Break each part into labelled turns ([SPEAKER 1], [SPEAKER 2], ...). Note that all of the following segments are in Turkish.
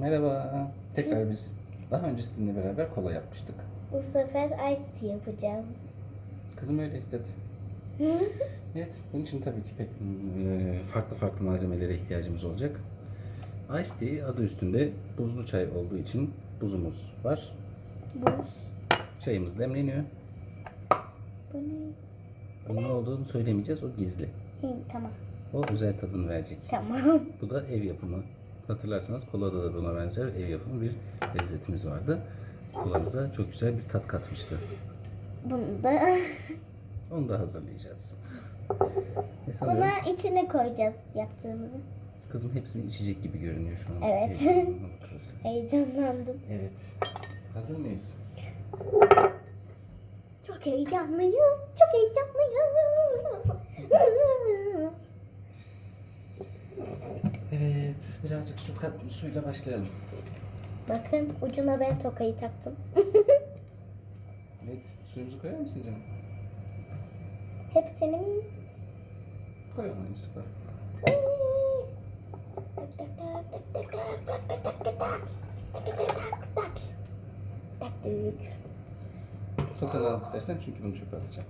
[SPEAKER 1] Merhaba. Tekrar biz daha önce sizinle beraber kola yapmıştık.
[SPEAKER 2] Bu sefer ice tea yapacağız.
[SPEAKER 1] Kızım öyle istedi. Evet, bunun için tabii ki pek e, farklı farklı malzemelere ihtiyacımız olacak. Ice tea adı üstünde buzlu çay olduğu için buzumuz var.
[SPEAKER 2] Buz.
[SPEAKER 1] Çayımız demleniyor.
[SPEAKER 2] Bu ne?
[SPEAKER 1] Bunun ne olduğunu söylemeyeceğiz, o gizli.
[SPEAKER 2] Hı, tamam.
[SPEAKER 1] O özel tadını verecek.
[SPEAKER 2] Tamam.
[SPEAKER 1] Bu da ev yapımı. Hatırlarsanız kolada da buna benzer ev yapımı bir lezzetimiz vardı. Kolamıza çok güzel bir tat katmıştı.
[SPEAKER 2] Bunu da
[SPEAKER 1] Onu da hazırlayacağız. E sanırım
[SPEAKER 2] buna içine koyacağız yaptığımızı.
[SPEAKER 1] kızım hepsini içecek gibi görünüyor şu an.
[SPEAKER 2] Evet.
[SPEAKER 1] Heyecanlandım. evet. Hazır mıyız?
[SPEAKER 2] Çok heyecanlıyız. Çok heyecanlıyız.
[SPEAKER 1] Evet. Birazcık su kat, suyla başlayalım.
[SPEAKER 2] Bakın ucuna ben tokayı taktım.
[SPEAKER 1] Evet. Suyumuzu koyar mısın canım?
[SPEAKER 2] Hepsini mi?
[SPEAKER 1] Koy onu hepsi koy.
[SPEAKER 2] Tak tak tak tak tak tak tak tak tak tak tak. Tak tak tak tak tak. Taktık.
[SPEAKER 1] Tokadan al istersen çünkü bunu çöpe atacağım.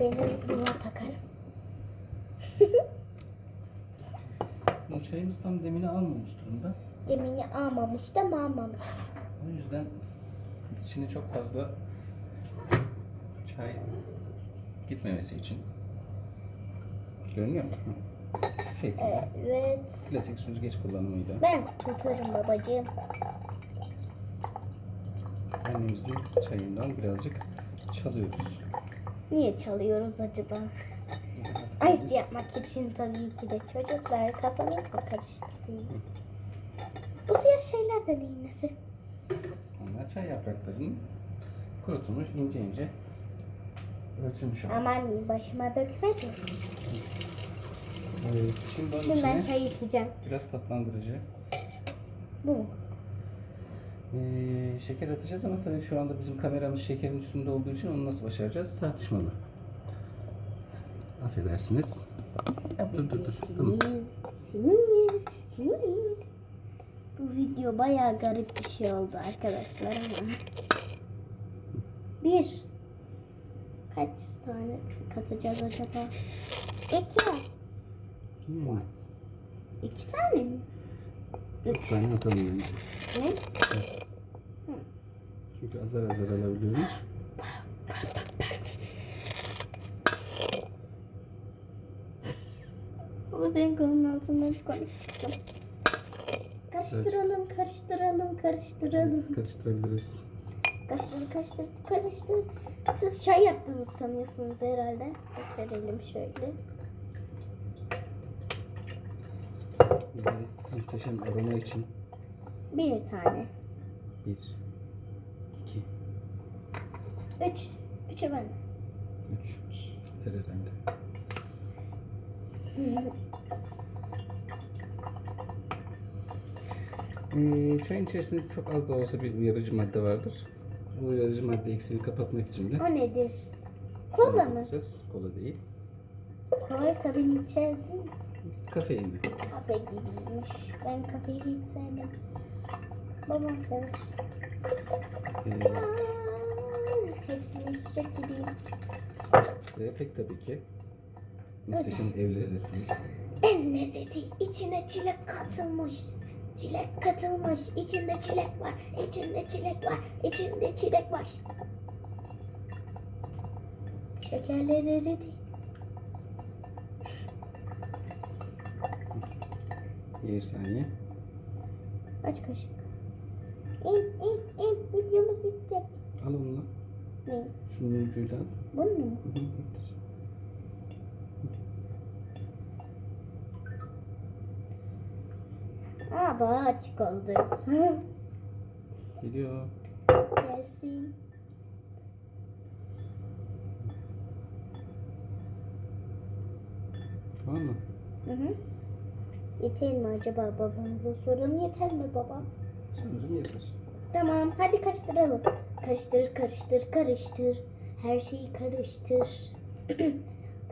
[SPEAKER 2] Benim buna takarım.
[SPEAKER 1] Bu çayımız tam demini almamış durumda.
[SPEAKER 2] Yemini almamıştım almamış.
[SPEAKER 1] O yüzden içine çok fazla çay gitmemesi için görünüyor mu? Bu şekilde.
[SPEAKER 2] Evet.
[SPEAKER 1] Klasik süzgeç kullanımıyla
[SPEAKER 2] Ben tutarım babacığım.
[SPEAKER 1] annemizin çayından birazcık çalıyoruz.
[SPEAKER 2] Niye çalıyoruz acaba? Ice yapmak için tabii ki de çocuklar kafanız mı karıştı sizin? Bu siyah şeyler de neyin nesi?
[SPEAKER 1] Onlar çay yapraklarının kurutulmuş ince ince örtülmüş hali.
[SPEAKER 2] Aman başıma dökmedi.
[SPEAKER 1] Evet, şimdi onun
[SPEAKER 2] Şimdi ben
[SPEAKER 1] içine
[SPEAKER 2] çay içeceğim.
[SPEAKER 1] biraz tatlandırıcı
[SPEAKER 2] Bu mu?
[SPEAKER 1] Ee, şeker atacağız ama tabii şu anda bizim kameramız şekerin üstünde olduğu için onu nasıl başaracağız tartışmalı. Affedersiniz. Dur, dur, dur. Tamam.
[SPEAKER 2] Siniz, siniz, siniz. Bu video bayağı garip bir şey oldu arkadaşlar ama. Bir. Kaç tane katacağız acaba? İki.
[SPEAKER 1] Hmm.
[SPEAKER 2] İki tane mi?
[SPEAKER 1] Üç tane atalım bence.
[SPEAKER 2] Ne?
[SPEAKER 1] Çünkü azar azar alabiliyoruz.
[SPEAKER 2] Senin kolunun altından konuştum. Karıştıralım, karıştıralım, karıştıralım.
[SPEAKER 1] Karıştırabiliriz.
[SPEAKER 2] Karıştır, karıştır, karıştır. Siz çay yaptığımızı sanıyorsunuz herhalde. Gösterelim şöyle.
[SPEAKER 1] Ve muhteşem aroma için
[SPEAKER 2] Bir tane.
[SPEAKER 1] bir, iki,
[SPEAKER 2] Üç. Üçü ben.
[SPEAKER 1] üç. Yeter herhalde. Çayın içerisinde çok az da olsa bir uyarıcı madde vardır. Bu uyarıcı madde eksiğini kapatmak için de
[SPEAKER 2] O nedir? Kola mı?
[SPEAKER 1] yapacağız. Kola değil.
[SPEAKER 2] Kolaysa ben içerdim.
[SPEAKER 1] Kafeinli.
[SPEAKER 2] Kafe gibiymiş. Ben kafeyi hiç sevmem. Babam sever.
[SPEAKER 1] Evet.
[SPEAKER 2] Aa, hepsini içecek gibiyim.
[SPEAKER 1] Ve pek tabii ki muhteşem ev lezzetimiz.
[SPEAKER 2] En lezzeti içine çilek katılmış. Çilek katılmış. İçinde çilek var. İçinde çilek var. İçinde çilek var. Şekerler eridi.
[SPEAKER 1] Bir saniye.
[SPEAKER 2] Kaç kaşık? İn in in videomuz bitecek.
[SPEAKER 1] Al onu.
[SPEAKER 2] Ne?
[SPEAKER 1] Şunun ucuyla al.
[SPEAKER 2] Bunu mu?
[SPEAKER 1] Hı hı,
[SPEAKER 2] Aa daha açık oldu.
[SPEAKER 1] Geliyor.
[SPEAKER 2] Gelsin.
[SPEAKER 1] Tamam mı?
[SPEAKER 2] Hı hı. Yeter mi acaba babamıza sorun yeter mi baba?
[SPEAKER 1] Sanırım yeter.
[SPEAKER 2] Tamam hadi karıştıralım. Karıştır karıştır karıştır. Her şeyi karıştır.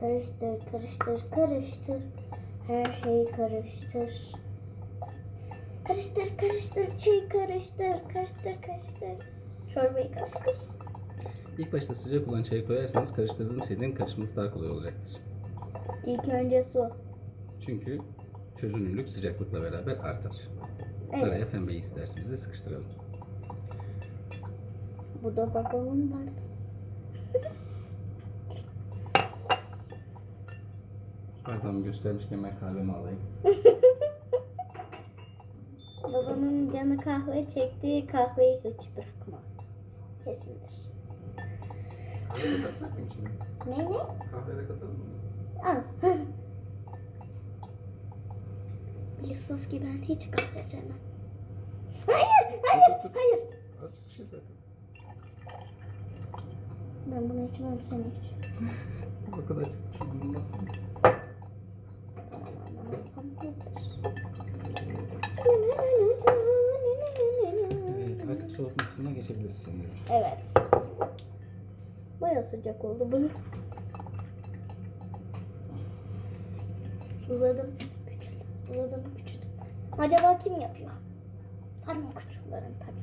[SPEAKER 2] karıştır karıştır karıştır. Her şeyi karıştır. Karıştır, karıştır, çayı karıştır, karıştır, karıştır. Çorbayı karıştır.
[SPEAKER 1] İlk başta sıcak olan çayı koyarsanız karıştırdığınız şeylerin karışması daha kolay olacaktır.
[SPEAKER 2] İlk önce su.
[SPEAKER 1] Çünkü çözünürlük sıcaklıkla beraber artar.
[SPEAKER 2] Evet.
[SPEAKER 1] Araya pembeyi isterseniz de sıkıştıralım.
[SPEAKER 2] Bu da babamın var.
[SPEAKER 1] Pardon göstermişken ben kahvemi alayım.
[SPEAKER 2] Babamın canı kahve çekti, kahveyi hiç bırakmaz. Kesindir.
[SPEAKER 1] Kahve de katsak mı içine?
[SPEAKER 2] Ne ne?
[SPEAKER 1] Kahve de katalım mı?
[SPEAKER 2] Az. Biliyorsunuz ki ben hiç kahve sevmem. Hayır, hayır, hayır.
[SPEAKER 1] Azıcık bir şey zaten.
[SPEAKER 2] Ben bunu içmem, sen iç.
[SPEAKER 1] O kadar çıktı. Bunu nasıl?
[SPEAKER 2] Anlamazsam yeter.
[SPEAKER 1] Soğutma kısmına geçebiliriz sanırım.
[SPEAKER 2] Evet. Baya sıcak oldu bu. Uzadım, küçüldüm. Uzadım, küçüldüm. Acaba kim yapıyor? Parmak uçlarım tabii.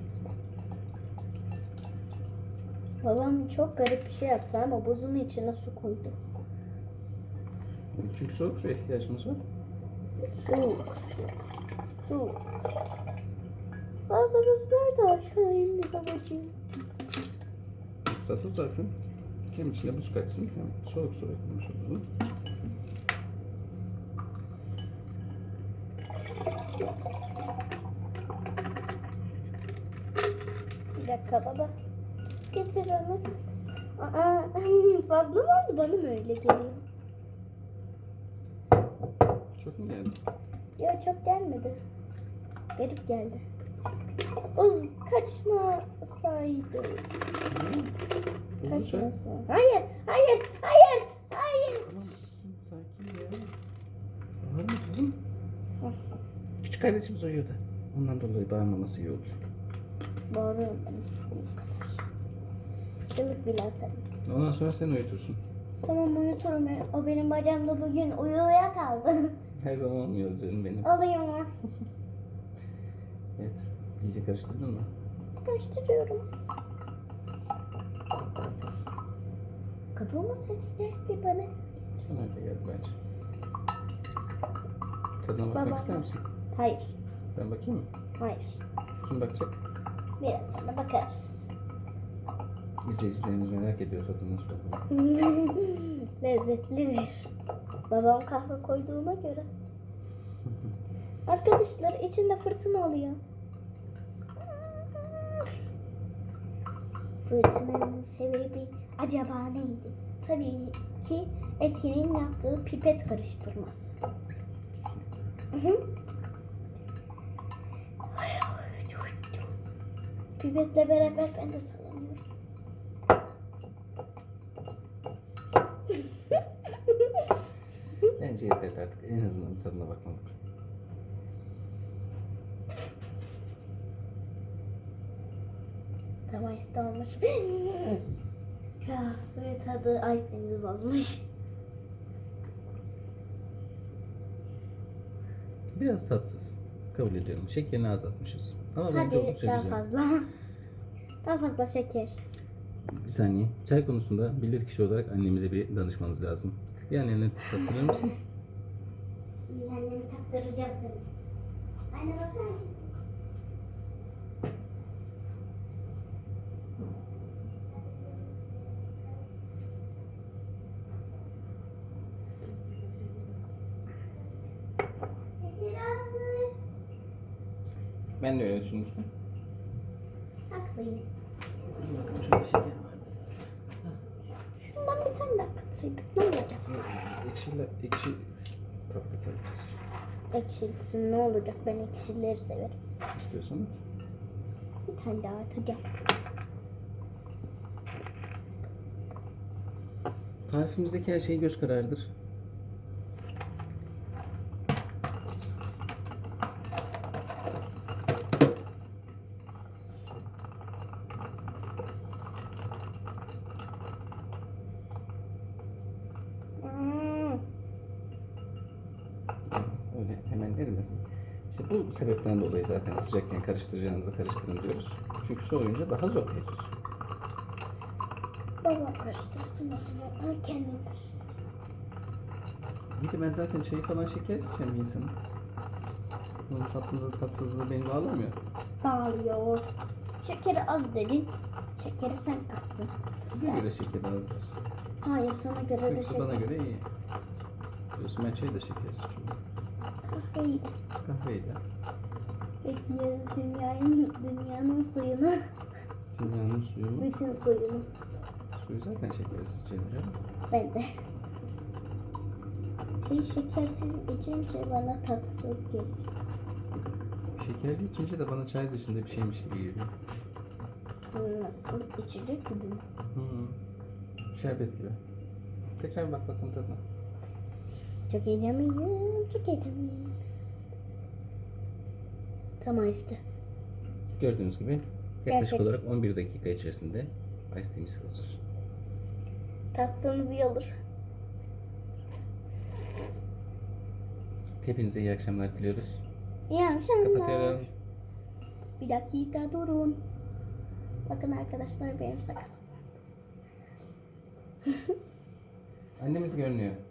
[SPEAKER 2] Babam çok garip bir şey yaptı ama buzun içine su koydu.
[SPEAKER 1] Çünkü soğuk suya ihtiyacımız var.
[SPEAKER 2] Su. Su. Bazı buzlar da aşağı indi babacığım.
[SPEAKER 1] O zaten. Hem içine buz kaçsın hem soğuk su eklemiş olalım.
[SPEAKER 2] Bir dakika baba. Getir onu. Aa, fazla mı oldu? Bana mı öyle geliyor?
[SPEAKER 1] Çok mu geldi?
[SPEAKER 2] Yok çok gelmedi. Garip geldi. Buz kaçmasaydı.
[SPEAKER 1] Çay.
[SPEAKER 2] Kaçmasın. Hayır, hayır, hayır, hayır.
[SPEAKER 1] Tamam sakin ya. Bağırma kızım. Küçük kardeşimiz uyuyor da. Ondan dolayı bağırmaması iyi olur.
[SPEAKER 2] Bağırıyorum ben istediğim kadar. Çığlık bile atarım.
[SPEAKER 1] Ondan sonra sen uyutursun.
[SPEAKER 2] Tamam uyuturum. O benim bacağımda bugün uyuya kaldı.
[SPEAKER 1] Her zaman olmuyor canım benim.
[SPEAKER 2] Alayım onu.
[SPEAKER 1] Evet. İyice karıştırdın mı?
[SPEAKER 2] Karıştırıyorum. Kapımı sesi geldi bana.
[SPEAKER 1] Sana öyle geldi bence. Tadına bakmak
[SPEAKER 2] Baba.
[SPEAKER 1] ister misin?
[SPEAKER 2] Hayır,
[SPEAKER 1] Ben bakayım mı?
[SPEAKER 2] hayır.
[SPEAKER 1] Kim bakacak?
[SPEAKER 2] Biraz sonra bakarız.
[SPEAKER 1] İzleyicilerimiz merak ediyor tadını nasıl.
[SPEAKER 2] Lezzetlidir. Babam kahve koyduğuna göre. Arkadaşlar içinde fırtına oluyor. Fırtınanın sebebi acaba neydi? Tabii ki Ekin'in yaptığı pipet karıştırması. Pipetle beraber ben de sallanıyorum.
[SPEAKER 1] Bence yeter artık. En azından tadına bakmadık.
[SPEAKER 2] Tam ice olmuş. ya böyle tadı ice'imizi bozmuş.
[SPEAKER 1] Biraz tatsız. Kabul ediyorum. Şekerini azaltmışız. Ama bence
[SPEAKER 2] Hadi
[SPEAKER 1] oldukça
[SPEAKER 2] daha
[SPEAKER 1] güzel.
[SPEAKER 2] fazla. Daha fazla şeker.
[SPEAKER 1] Bir saniye. Çay konusunda bilir kişi olarak annemize bir danışmanız lazım. Bir annene tattırır mısın?
[SPEAKER 2] Annemi taktıracağım tabii. Anne bakar mısın?
[SPEAKER 1] Ben de öyle düşünmüştüm.
[SPEAKER 2] Haklıyım.
[SPEAKER 1] Bakalım şurada şeker var.
[SPEAKER 2] Şundan bir tane daha katsaydık ne olacaktı?
[SPEAKER 1] Ekşiyle, ekşi tat katabiliriz.
[SPEAKER 2] Ekşilsin ne olacak ben ekşileri severim.
[SPEAKER 1] İstiyorsan.
[SPEAKER 2] Bir tane daha atacağım.
[SPEAKER 1] Tarifimizdeki her şey göz kararıdır.
[SPEAKER 2] Hmm.
[SPEAKER 1] öyle hemen erimesin. İşte bu sebepten dolayı zaten sıcakken karıştıracağınızı karıştırın diyoruz. Çünkü soğuyunca daha zor erir.
[SPEAKER 2] Babam karıştırsın o zaman. Ben kendim karıştırayım.
[SPEAKER 1] Bir de ben zaten çayı falan şeker içeceğim insanın. Bunun tatlılığı tatsızlığı beni bağlamıyor.
[SPEAKER 2] Bağlıyor. Şekeri az dedin. Şekeri sen kattın.
[SPEAKER 1] Size göre şeker azdır.
[SPEAKER 2] Hayır sana göre de
[SPEAKER 1] Yoksa
[SPEAKER 2] şeker.
[SPEAKER 1] bana göre iyi. Biliyorsun ben çayı da şekersiz içiyorum.
[SPEAKER 2] Kahveyi
[SPEAKER 1] de.
[SPEAKER 2] Peki ya dünyanın, dünyanın suyunu,
[SPEAKER 1] Dünyanın suyu mu?
[SPEAKER 2] bütün suyunu.
[SPEAKER 1] Suyu zaten şekersiz canım.
[SPEAKER 2] Ben de. Şey şekersiz içince bana tatsız geliyor.
[SPEAKER 1] Şekerli içince de bana çay dışında bir şeymiş gibi geliyor.
[SPEAKER 2] Nasıl? İçecek gibi mi?
[SPEAKER 1] Hı -hı. Şerbet gibi. Tekrar bir bak bakalım tadına.
[SPEAKER 2] Çok heyecanlıyım. Çok heyecanlıyım. Tamam işte.
[SPEAKER 1] Gördüğünüz gibi yaklaşık
[SPEAKER 2] Gerçek.
[SPEAKER 1] olarak 11 dakika içerisinde ice tea'miz hazır.
[SPEAKER 2] Tatsanız iyi olur.
[SPEAKER 1] Hepinize iyi akşamlar diliyoruz.
[SPEAKER 2] İyi akşamlar.
[SPEAKER 1] Kapatıyorum.
[SPEAKER 2] Bir dakika durun. Bakın arkadaşlar benim sakalım.
[SPEAKER 1] Annemiz görünüyor.